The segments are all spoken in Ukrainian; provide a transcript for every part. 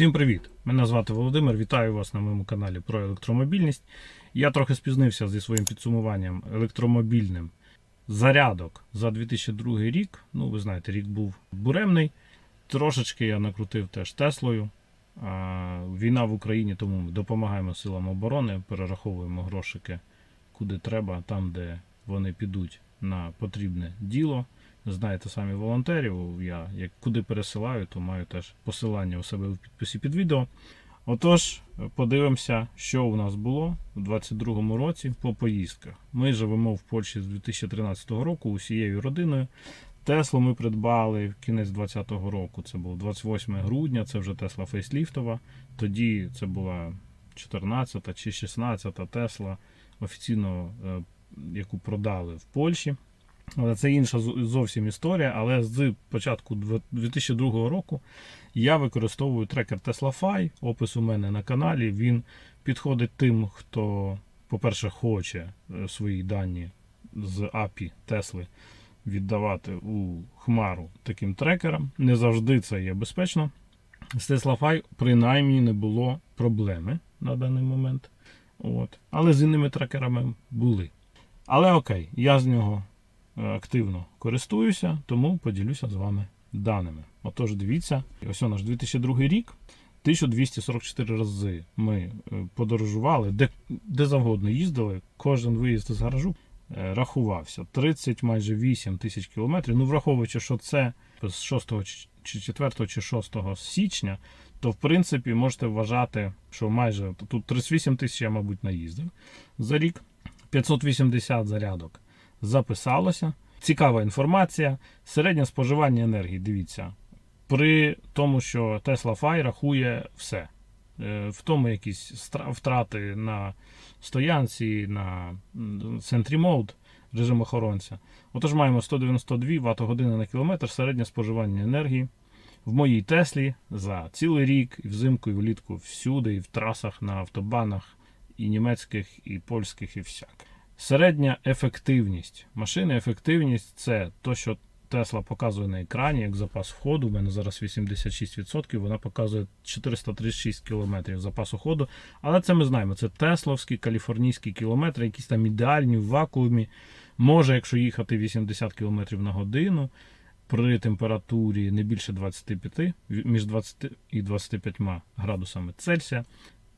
Всім привіт! Мене звати Володимир. Вітаю вас на моєму каналі про електромобільність. Я трохи спізнився зі своїм підсумуванням електромобільним зарядок за 2002 рік. Ну, ви знаєте, рік був буремний. Трошечки я накрутив теж Теслою. Війна в Україні, тому ми допомагаємо силам оборони, перераховуємо грошики куди треба, там, де вони підуть на потрібне діло. Знаєте самі волонтерів. Я як куди пересилаю, то маю теж посилання у себе в підписі під відео. Отож, подивимося, що у нас було у 2022 році по поїздках. Ми живемо в Польщі з 2013 року усією родиною. Теслу ми придбали в кінець 2020 року. Це було 28 грудня, це вже Тесла фейсліфтова. Тоді це була 14 та чи 16 Тесла, офіційно е, яку продали в Польщі. Це інша зовсім історія. Але з початку 2002 року я використовую трекер TeslaFi. Опис у мене на каналі. Він підходить тим, хто, по-перше, хоче е, свої дані з API Тесли віддавати у хмару таким трекерам. Не завжди це є безпечно. З TeslaFi принаймні не було проблеми на даний момент. От. Але з іншими трекерами були. Але окей, я з нього активно користуюся, тому поділюся з вами даними. Отож, дивіться, ось наш 2002 рік. 1244 рази ми е, подорожували, де, де завгодно їздили. Кожен виїзд з гаражу е, рахувався 30 майже 8 тисяч кілометрів. Ну, враховуючи, що це з 6 чи- чи 4 чи 6 січня, то в принципі можете вважати, що майже тут 38 тисяч я, мабуть, наїздив за рік. 580 зарядок записалося. Цікава інформація. Середнє споживання енергії. Дивіться. При тому, що Tesla Fi рахує все. Е, В тому якісь втрати на стоянці, на м, Sentry Mode, режим охоронця. Отож маємо 192 Вт години на кілометр середнє споживання енергії. В моїй Теслі за цілий рік, і взимку, і влітку всюди, і в трасах, на автобанах, і німецьких, і польських, і всяк. Середня ефективність машини. Ефективність це то, що Тесла показує на екрані як запас ходу. У мене зараз 86%, вона показує 436 км запасу ходу. Але це ми знаємо. Це тесловські каліфорнійські кілометри, якісь там ідеальні в вакуумі. Може, якщо їхати 80 км на годину при температурі не більше 25, між 20 і 25 градусами Цельсія,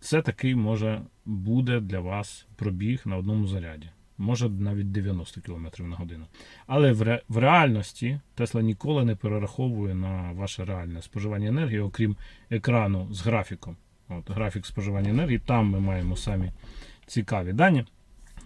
це такий може буде для вас пробіг на одному заряді. Може навіть 90 км на годину. Але в, ре, в реальності Тесла ніколи не перераховує на ваше реальне споживання енергії, окрім екрану з графіком. От, графік споживання енергії, там ми маємо самі цікаві дані.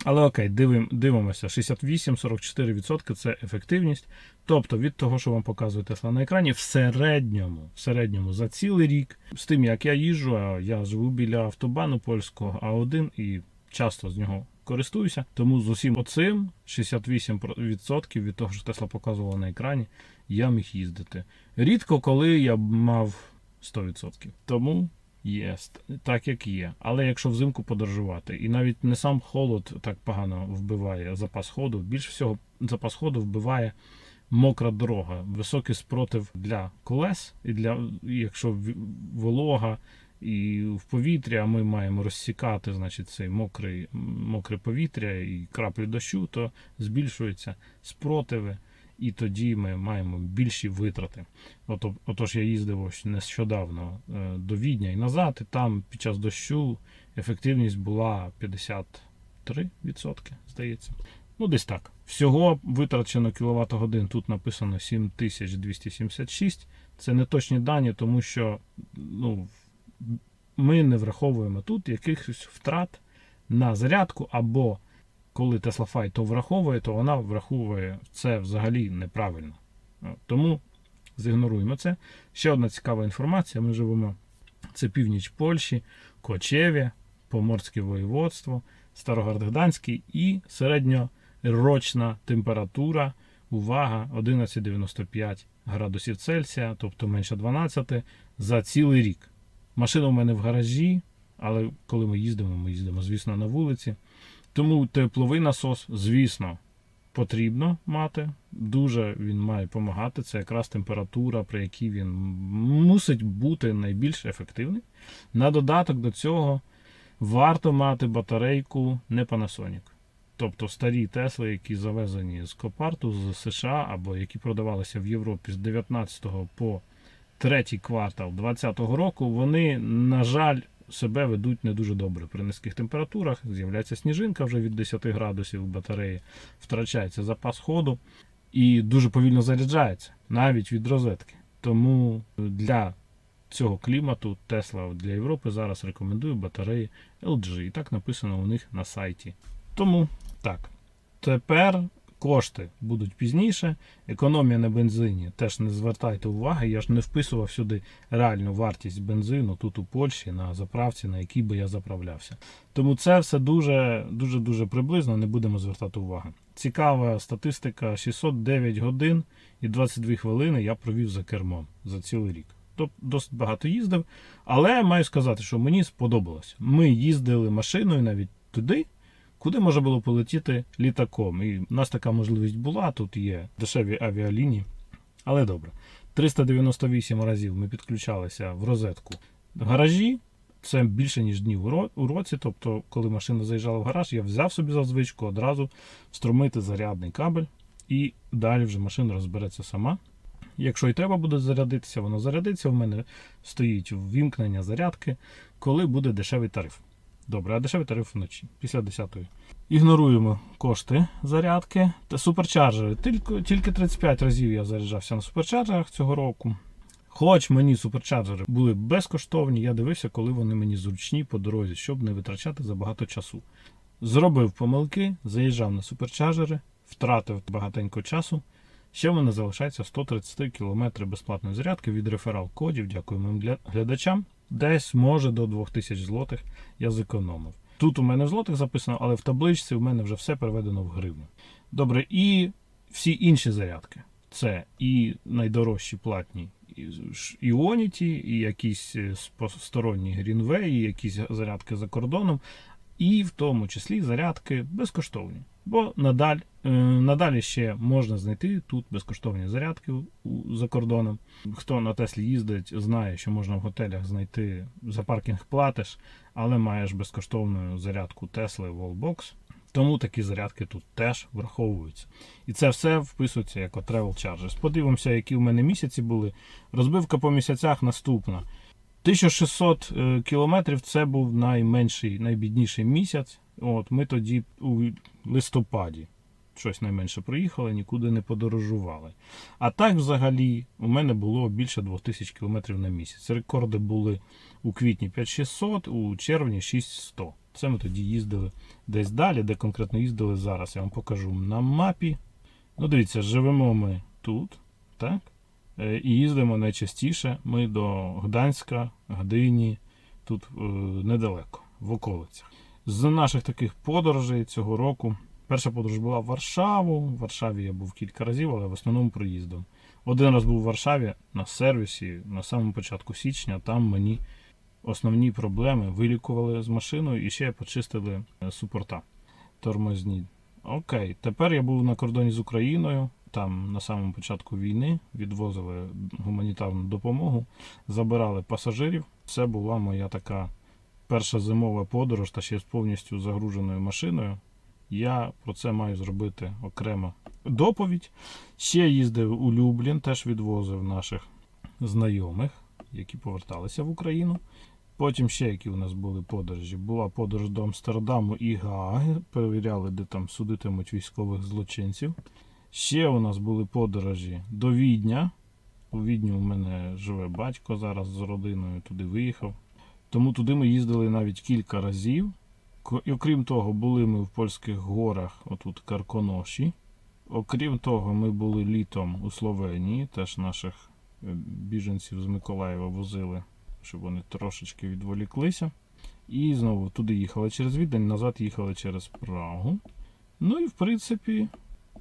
Але окей, дивим, дивимося: 68-44% це ефективність. Тобто від того, що вам показує Тесла на екрані, в середньому, в середньому за цілий рік, з тим як я їжджу, а я живу біля автобану польського А1 і часто з нього користуюся. Тому з усім оцим 68% від того, що Тесла показувала на екрані, я міг їздити. Рідко коли я мав 100%. Тому є так, як є. Але якщо взимку подорожувати, і навіть не сам холод так погано вбиває запас ходу, більше всього запас ходу вбиває мокра дорога, високий спротив для колес, і для якщо волога і в повітря ми маємо розсікати значить, цей мокрий, мокре повітря і краплі дощу, то збільшуються спротиви, і тоді ми маємо більші витрати. Ото, отож я їздив нещодавно е, до Відня і назад, і там під час дощу ефективність була 53%, здається. Ну, десь так. Всього витрачено кіловат годин. Тут написано 7276. Це не точні дані, тому що ну, ми не враховуємо тут якихось втрат на зарядку, або коли Tesla Fi то враховує, то вона враховує це взагалі неправильно. Тому зігноруємо це. Ще одна цікава інформація. Ми живемо. Це північ Польщі, Кочеві, Поморське воєводство, Старогардгданський і середньорочна температура. Увага, 11,95 градусів Цельсія, тобто менше 12 за цілий рік. Машина у мене в гаражі, але коли ми їздимо, ми їздимо, звісно, на вулиці. Тому тепловий насос, звісно, потрібно мати. Дуже він має допомагати. Це якраз температура, при якій він мусить бути найбільш ефективний. На додаток до цього варто мати батарейку не Panasonic. Тобто старі Тесли, які завезені з Копарту, з США, або які продавалися в Європі з 19 по третій квартал 2020 року, вони, на жаль, себе ведуть не дуже добре. При низьких температурах з'являється сніжинка вже від 10 градусів батареї, втрачається запас ходу і дуже повільно заряджається, навіть від розетки. Тому для цього клімату Tesla для Європи зараз рекомендує батареї LG. І так написано у них на сайті. Тому так. Тепер кошти будуть пізніше. Економія на бензині теж не звертайте уваги. Я ж не вписував сюди реальну вартість бензину тут у Польщі на заправці, на якій би я заправлявся. Тому це все дуже дуже дуже приблизно, не будемо звертати уваги. Цікава статистика: 609 годин і 22 хвилини я провів за кермом за цілий рік. Тобто досить багато їздив, але маю сказати, що мені сподобалось. Ми їздили машиною навіть туди, куди можна було полетіти літаком. І в нас така можливість була. Тут є дешеві авіалінії. Але добре. 398 разів ми підключалися в розетку в гаражі. Це більше ніж днів у році. Тобто, коли машина заїжджала в гараж, я взяв собі за звичку одразу встромити зарядний кабель, і далі вже машина розбереться сама. Якщо і треба буде зарядитися, воно зарядиться. У мене стоїть ввімкнення зарядки, коли буде дешевий тариф. Добре, а дешевий тариф вночі, після 10-ї. Ігноруємо кошти зарядки та суперчарджери. Тільки, тільки 35 разів я заряджався на суперчарджерах цього року. Хоч мені суперчарджери були безкоштовні, я дивився, коли вони мені зручні по дорозі, щоб не витрачати забагато часу. Зробив помилки, заїжджав на суперчарджери, втратив багатенько часу. Ще в мене залишається 133 км безплатної зарядки від реферал кодів. Дякую моїм глядачам. Десь може до 2000 злотих я зекономив. Тут у мене в злотих записано, але в табличці у мене вже все переведено в гривну. Добре, і всі інші зарядки. Це і найдорожчі платні і ж- Ionity, і якісь е, сторонні Greenway, і якісь зарядки за кордоном, і в тому числі зарядки безкоштовні. Бо надаль, надалі ще можна знайти тут безкоштовні зарядки за кордоном. Хто на Теслі їздить, знає, що можна в готелях знайти за паркінг платиш, але маєш безкоштовну зарядку Tesla Wallbox. Тому такі зарядки тут теж враховуються. І це все вписується як Travel Charges. Подивимося, які в мене місяці були. Розбивка по місяцях наступна. 1600 е, кілометрів це був найменший, найбідніший місяць. От ми тоді у листопаді щось найменше проїхали, нікуди не подорожували. А так, взагалі, у мене було більше 2000 кілометрів на місяць. Рекорди були у квітні 5600, у червні 6100. Це ми тоді їздили десь далі, де конкретно їздили зараз. Я вам покажу на мапі. Ну, дивіться, живемо ми тут, так? Е, І їздимо найчастіше ми до Гданська, Гдині, тут е, недалеко, в околицях. З наших таких подорожей цього року. Перша подорож була в Варшаву. В Варшаві я був кілька разів, але в основному проїздом. Один раз був в Варшаві на сервісі на самому початку січня. Там мені основні проблеми вилікували з машиною і ще почистили е, супорта тормозні. Окей, тепер я був на кордоні з Україною. Там на самому початку війни відвозили гуманітарну допомогу, забирали пасажирів. Це була моя така перша зимова подорож та ще з повністю загруженою машиною. Я про це маю зробити окремо доповідь. Ще їздив у Люблін, теж відвозив наших знайомих, які поверталися в Україну. Потім ще які у нас були подорожі. Була подорож до Амстердаму і Гааги. Перевіряли, де там судитимуть військових злочинців. Ще у нас були подорожі до Відня. У Відні у мене живе батько зараз з родиною, туди виїхав. Тому туди ми їздили навіть кілька разів. І окрім того, були ми в польських горах, отут Карконоші. Окрім того, ми були літом у Словенії, теж наших е, біженців з Миколаєва возили, щоб вони трошечки відволіклися. І знову туди їхали через Відень, назад їхали через Прагу. Ну і в принципі,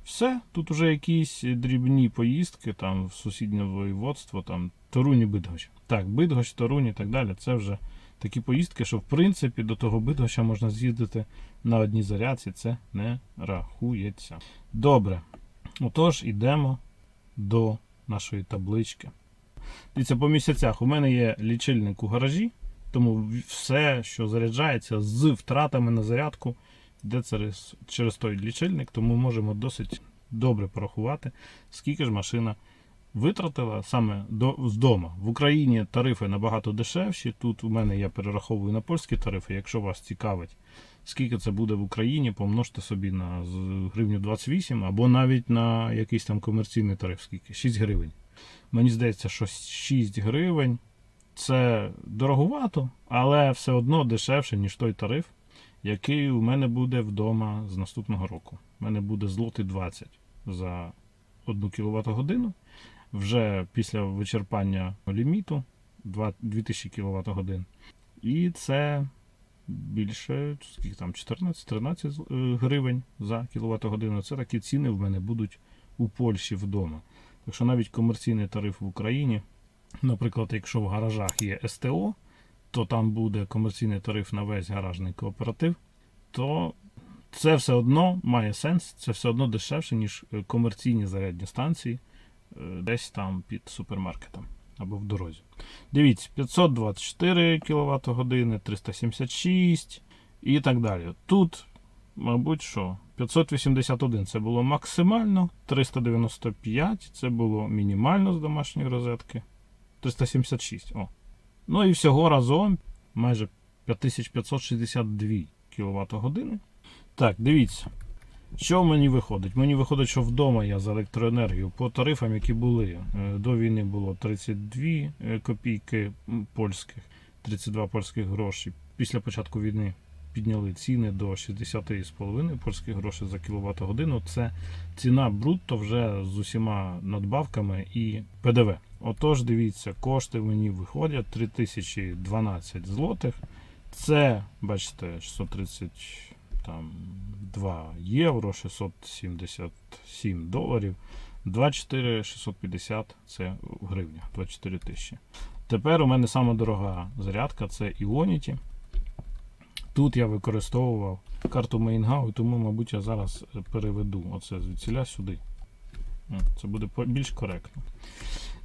все. Тут уже якісь дрібні поїздки там в сусіднє воєводство, там Торуні Бидгощ. Так, Бидгощ, Торуні і так далі. Це вже такі поїздки, що в принципі до того Бидгоща можна з'їздити на одній зарядці, це не рахується. Добре. Отож, йдемо до нашої таблички. Дивіться, по місяцях у мене є лічильник у гаражі, тому все, що заряджається з втратами на зарядку, йде через, через той лічильник, тому можемо досить добре порахувати, скільки ж машина витратила саме до, з дому. В Україні тарифи набагато дешевші. Тут у мене я перераховую на польські тарифи. Якщо вас цікавить, скільки це буде в Україні, помножте собі на гривню 28 або навіть на якийсь там комерційний тариф, скільки 6 гривень. Мені здається, що 6 гривень це дороговато, але все одно дешевше, ніж той тариф, який у мене буде вдома з наступного року. У мене буде злотий 20 за 1 кВт годину. Вже після вичерпання ліміту 2000 кВт годин. І це більше скільки там 14-13 е, гривень за кВт годину. Це такі ціни в мене будуть у Польщі вдома. Так що навіть комерційний тариф в Україні, наприклад, якщо в гаражах є СТО, то там буде комерційний тариф на весь гаражний кооператив, то це все одно має сенс, це все одно дешевше, ніж е, комерційні зарядні станції десь там під супермаркетом або в дорозі. Дивіться, 524 кВт години, 376 і так далі. Тут, мабуть, що 581 це було максимально, 395 це було мінімально з домашньої розетки. 376. О. Ну і всього разом майже 5562 кВт години. Так, дивіться. Що мені виходить? Мені виходить, що вдома я за електроенергію по тарифам, які були. е, До війни було 32 е, копійки польських, 32 польських гроші. Після початку війни підняли ціни до 60,5 польських грошей за кіловат годину. Це ціна брутто вже з усіма надбавками і ПДВ. Отож, дивіться, кошти мені виходять 3012 злотих. Це, бачите, 630 там 2 євро, 677 доларів, 24 650 це в гривнях, 24 тисячі. Тепер у мене сама дорога зарядка це Ionity. Тут я використовував карту і тому, мабуть, я зараз переведу оце звідсіля сюди. Це буде більш коректно.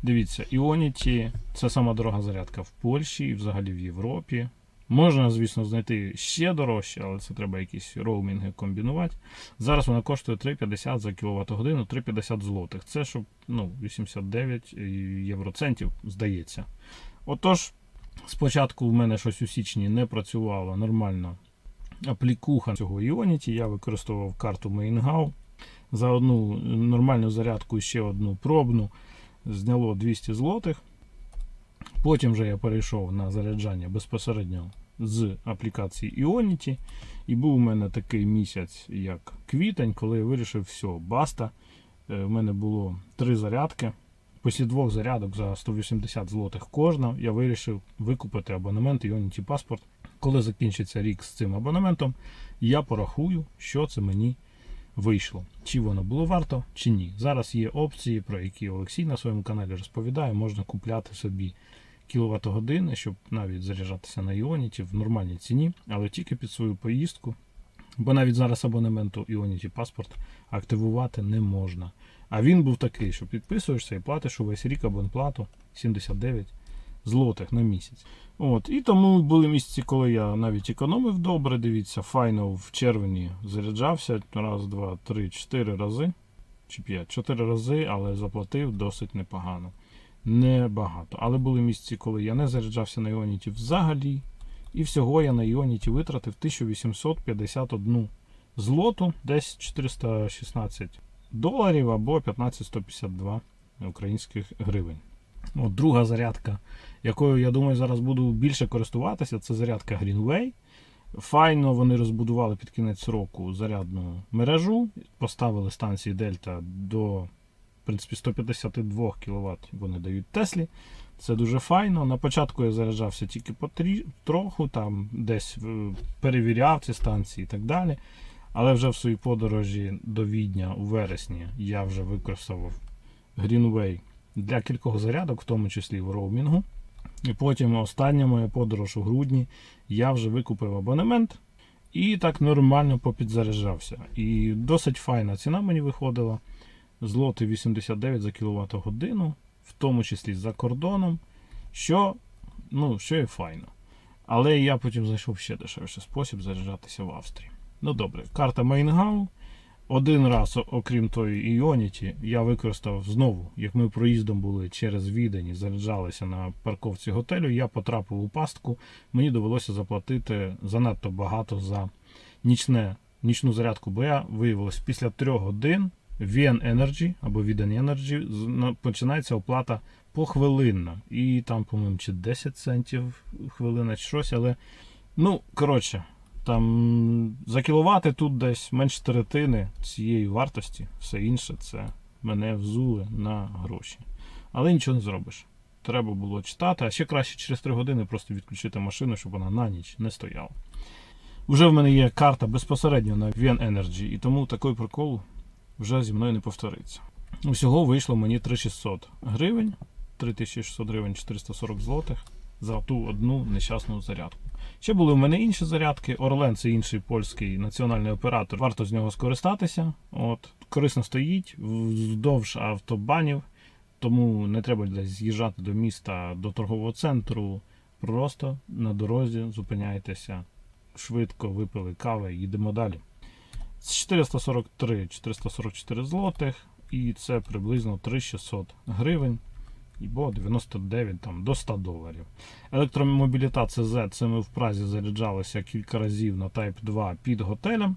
Дивіться, Ionity це сама дорога зарядка в Польщі і взагалі в Європі. Можна, звісно, знайти ще дорожче, але це треба якісь роумінги комбінувати. Зараз вона коштує 3,50 за кВт годину, 3,50 злотих. Це щоб ну, 89 євроцентів, здається. Отож, спочатку в мене щось у січні не працювало нормально аплікуха цього Ionity. Я використовував карту Maingau. За одну нормальну зарядку і ще одну пробну зняло 200 злотих. Потім вже я перейшов на заряджання безпосередньо з аплікації Ionity. І був у мене такий місяць, як квітень, коли я вирішив, все, баста. Е, В мене було три зарядки. Після двох зарядок за 180 злотих кожна, я вирішив викупити абонемент Ionity Passport. Коли закінчиться рік з цим абонементом, я порахую, що це мені вийшло. Чи воно було варто, чи ні. Зараз є опції, про які Олексій на своєму каналі розповідає. Можна купляти собі кіловат години, щоб навіть заряджатися на Ionity в нормальній ціні, але тільки під свою поїздку. Бо навіть зараз абонементу Ionity паспорт активувати не можна. А він був такий, що підписуєшся і платиш увесь рік абонплату 79 злотих на місяць. От, і тому були місяці, коли я навіть економив добре. Дивіться, файно в червні заряджався раз, два, три, чотири рази. Чи п'ять, чотири рази, але заплатив досить непогано. Небагато. Але були місяці, коли я не заряджався на Іоніті взагалі. І всього я на Іоніті витратив 1851 злоту, десь 416 доларів або 15152 українських гривень. От друга зарядка, якою я думаю зараз буду більше користуватися, це зарядка Greenway. Файно вони розбудували під кінець року зарядну мережу, поставили станції Дельта до принципі, 152 кВт вони дають Теслі. Це дуже файно. На початку я заряджався тільки потрі... трохи, там десь е, перевіряв ці станції і так далі. Але вже в своїй подорожі до Відня у вересні я вже використовував Greenway для кількох зарядок, в тому числі в роумінгу. І потім остання моя подорож у грудні, я вже викупив абонемент і так нормально попідзаряджався. І досить файна ціна мені виходила. Злоти 89 за кіловат годину, в тому числі за кордоном, що, ну, що є файно. Але я потім знайшов ще дешевший спосіб заряджатися в Австрії. Ну добре, карта Майнгау. Один раз, окрім тої Ionity, я використав знову, як ми проїздом були через Відень заряджалися на парковці готелю, я потрапив у пастку. Мені довелося заплатити занадто багато за нічне, нічну зарядку, бо я виявилось після трьох годин VN Energy або Відень Energy починається оплата похвилинна. І там, по-моєму, чи 10 центів хвилина, чи щось, але ну, коротше, там за кіловати тут десь менш третини цієї вартості, все інше це мене взули на гроші. Але нічого не зробиш. Треба було читати, а ще краще через 3 години просто відключити машину, щоб вона на ніч не стояла. Уже в мене є карта безпосередньо на VN Energy, і тому такий прикол вже зі мною не повториться. Усього вийшло мені 3600 гривень, 3600 гривень 440 злотих за ту одну нещасну зарядку. Ще були в мене інші зарядки. Орлен це інший польський національний оператор. Варто з нього скористатися. От корисно стоїть вздовж автобанів, тому не треба десь з'їжджати до міста, до торгового центру. Просто на дорозі зупиняйтеся, швидко випили кави, їдемо далі. З 443 444 злотих, і це приблизно 3600 гривень. Бо 99 там, до 100 доларів. Електромобіліта CZ, це ми в Празі заряджалися кілька разів на Type 2 під готелем.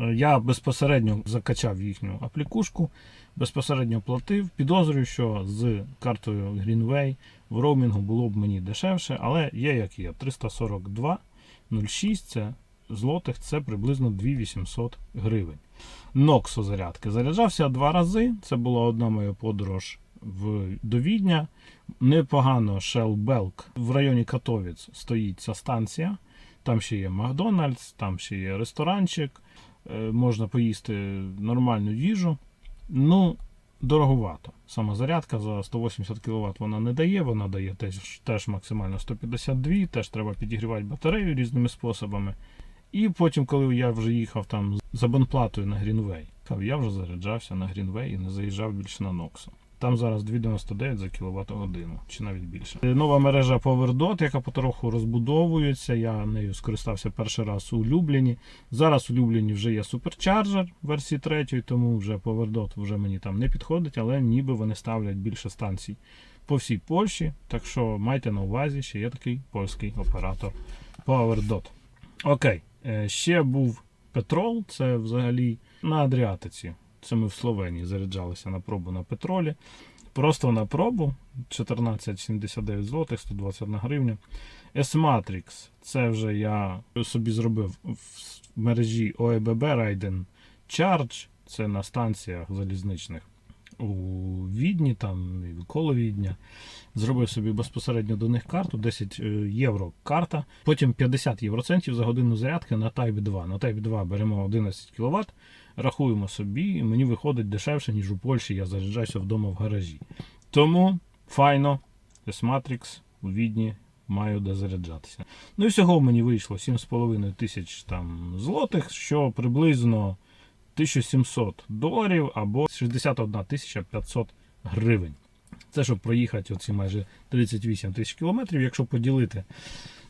Е, Я безпосередньо закачав їхню аплікушку, безпосередньо платив. Підозрюю, що з картою Greenway в роумінгу було б мені дешевше, але є як є. 342,06 це злотих, це приблизно 2800 гривень. Ноксо зарядки. Заряджався два рази. Це була одна моя подорож в, до Відня. Непогано Belk. В районі Катовіць стоїть ця станція. Там ще є Макдональдс, там ще є ресторанчик. Е, Можна поїсти нормальну їжу. Ну, дороговато. Сама зарядка за 180 кВт вона не дає, вона дає теж, теж максимально 152, теж треба підігрівати батарею різними способами. І потім, коли я вже їхав там з абонплатою на Greenway, я вже заряджався на Greenway і не заїжджав більше на Ноксу. Там зараз 2,99 за кіловат годину, чи навіть більше. Е, Нова мережа PowerDot, яка потроху розбудовується. Я нею скористався перший раз у Любліні. Зараз у Любліні вже є суперчарджер версії 3, тому вже PowerDot вже мені там не підходить, але ніби вони ставлять більше станцій по всій Польщі. Так що майте на увазі, що є такий польський оператор PowerDot. Окей, ще був Петрол, це взагалі на Адріатиці. Це ми в Словенії заряджалися на пробу на петролі. Просто на пробу 14,79 злотих, 121 гривня. S-Matrix, це вже я собі зробив в мережі ОЕББ Raiden Charge. Це на станціях залізничних у Відні, там коло Відня. Зробив собі безпосередньо до них карту, 10 е, євро карта, потім 50 євроцентів за годину зарядки на Type 2. На Type 2 беремо 11 кВт, рахуємо собі, і мені виходить дешевше, ніж у Польщі я заряджаюся вдома в гаражі. Тому файно, S-Matrix у Відні маю де заряджатися. Ну і всього мені вийшло 7,5 тисяч там злотих, що приблизно 1700 доларів або 61 500 гривень. Це щоб проїхати оці майже 38 тисяч кілометрів. Якщо поділити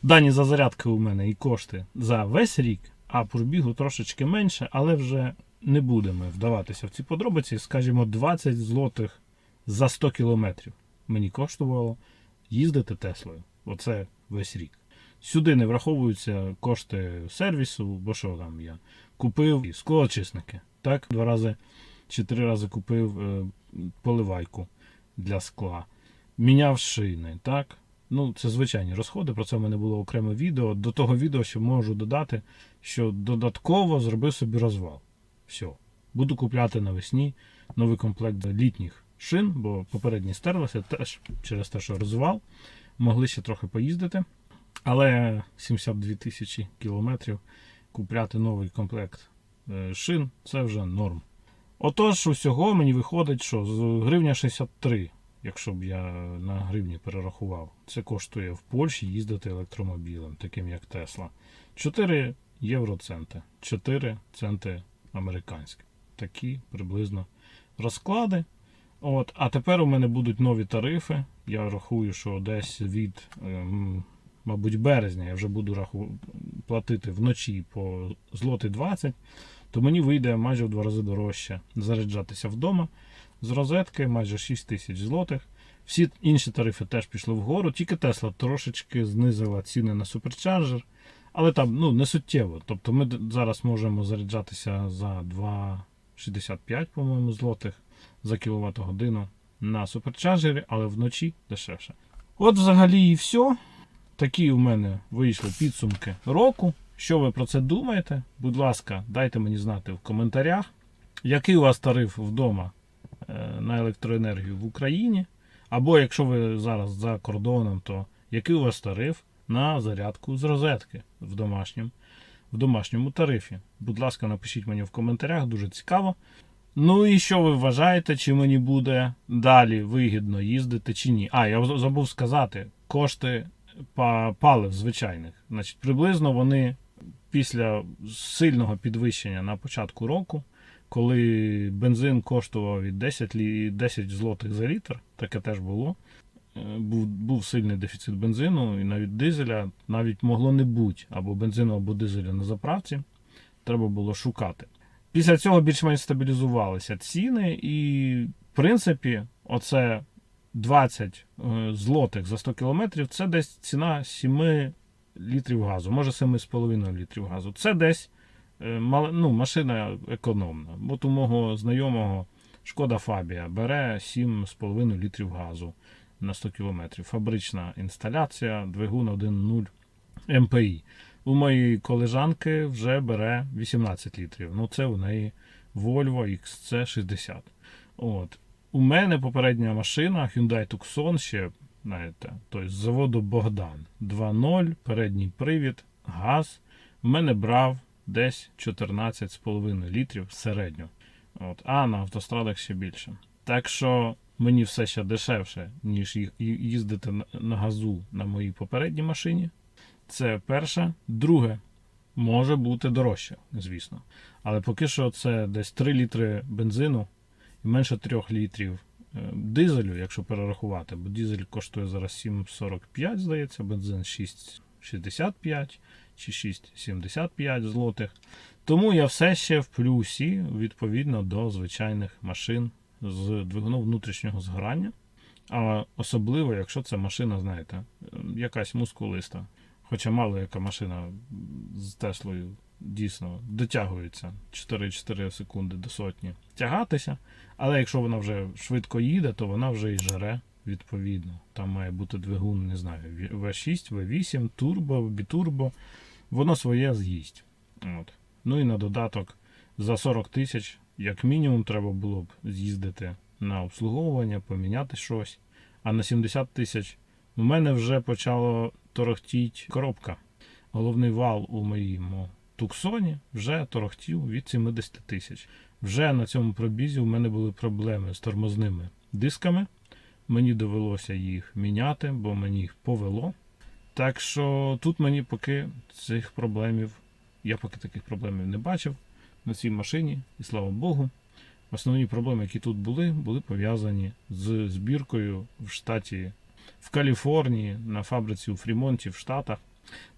дані за зарядки у мене і кошти за весь рік, а пробігу трошечки менше, але вже не будемо вдаватися в ці подробиці. Скажімо, 20 злотих за 100 кілометрів мені коштувало їздити Теслою. Оце весь рік. Сюди не враховуються кошти сервісу, бо що там я купив склоочисники. Так, два рази чи три рази купив е, поливайку для скла, міняв шини. так. Ну, це звичайні розходи. Про це в мене було окреме відео. До того відео ще можу додати, що додатково зробив собі розвал. Все. Буду купляти навесні новий комплект літніх шин, бо попередні стерлися теж через те, що розвал. Могли ще трохи поїздити. Але 72 тисячі кілометрів купляти новий комплект е, шин це вже норм. Отож, усього мені виходить, що з гривня 63 якщо б я на гривні перерахував. Це коштує в Польщі їздити електромобілем, таким як Тесла. 4 євроценти, 4 центи американські. Такі приблизно розклади. От, а тепер у мене будуть нові тарифи. Я рахую, що десь від, ем, мабуть, березня я вже буду раху... платити вночі по злоти 20, то мені вийде майже в два рази дорожче заряджатися вдома з розетки, майже 6 тисяч злотих. Всі інші тарифи теж пішли вгору, тільки Тесла трошечки знизила ціни на суперчарджер, але там ну, не суттєво. Тобто ми зараз можемо заряджатися за 2,65, по-моєму, злотих за кіловат годину на суперчарджері, але вночі дешевше. От взагалі і все. Такі у мене вийшли підсумки року. Що ви про це думаєте? Будь ласка, дайте мені знати в коментарях, який у вас тариф вдома е, на електроенергію в Україні. Або якщо ви зараз за кордоном, то який у вас тариф на зарядку з розетки в домашньому, в домашньому тарифі? Будь ласка, напишіть мені в коментарях, дуже цікаво. Ну і що ви вважаєте, чи мені буде далі вигідно їздити чи ні? А, я забув сказати, кошти палив звичайних. Значить, приблизно вони після сильного підвищення на початку року, коли бензин коштував від 10, лі- 10 злотих за літр, таке теж було. е, Був, був сильний дефіцит бензину і навіть дизеля навіть могло не бути або бензину, або дизеля на заправці. Треба було шукати. Після цього більш-менш стабілізувалися ціни, і, в принципі, оце 20 е, злотих за 100 кілометрів це десь ціна 7 літрів газу, може 7,5 літрів газу. Це десь е, ну, машина економна. От у мого знайомого Шкода Фабія бере 7,5 літрів газу на 100 кілометрів. Фабрична інсталяція, двигун 1.0 МПІ. У моєї колежанки вже бере 18 літрів. Ну, це у неї Volvo XC60. От. У мене попередня машина Hyundai Tucson ще, знаєте, тобто з заводу Богдан 2.0, передній привід, газ. У мене брав десь 14,5 літрів середньо. От. А на автострадах ще більше. Так що мені все ще дешевше, ніж їздити на- газу на моїй попередній машині. Це перше. Друге, може бути дорожче, звісно. Але поки що це десь 3 літри бензину менше 3 літрів е, дизелю, якщо перерахувати, бо дизель коштує зараз 7,45, здається, бензин 6,65 чи 6,75 злотих. Тому я все ще в плюсі відповідно до звичайних машин з двигуном внутрішнього згорання. А особливо, якщо це машина, знаєте, якась мускулиста. Хоча мало яка машина з Теслою дійсно дотягується 4-4 секунди до сотні тягатися. Але якщо вона вже швидко їде, то вона вже і жаре відповідно. Там має бути двигун, не знаю, V6, V8, турбо, бітурбо. Воно своє з'їсть. От. Ну і на додаток за 40 тисяч, як мінімум, треба було б з'їздити на обслуговування, поміняти щось. А на 70 тисяч у мене вже почало торохтіть коробка. Головний вал у моєму туксоні вже торохтів від 70 тисяч. Вже на цьому пробізі у мене були проблеми з тормозними дисками. Мені довелося їх міняти, бо мені їх повело. Так що тут мені поки цих проблемів, я поки таких проблемів не бачив на цій машині, і слава Богу. Основні проблеми, які тут були, були пов'язані з збіркою в штаті в Каліфорнії на фабриці у Фрімонті в Штатах.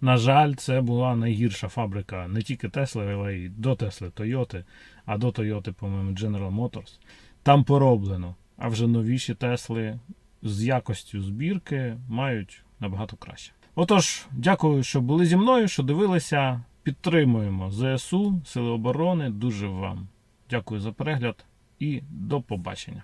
На жаль, це була найгірша фабрика не тільки Tesla, але й до Tesla Toyota, а до Toyota, по-моєму, General Motors. Там пороблено. А вже новіші Тесли з якостю збірки мають набагато краще. Отож, дякую, що були зі мною, що дивилися. Підтримуємо ЗСУ, Сили оборони. Дуже вам дякую за перегляд і до побачення.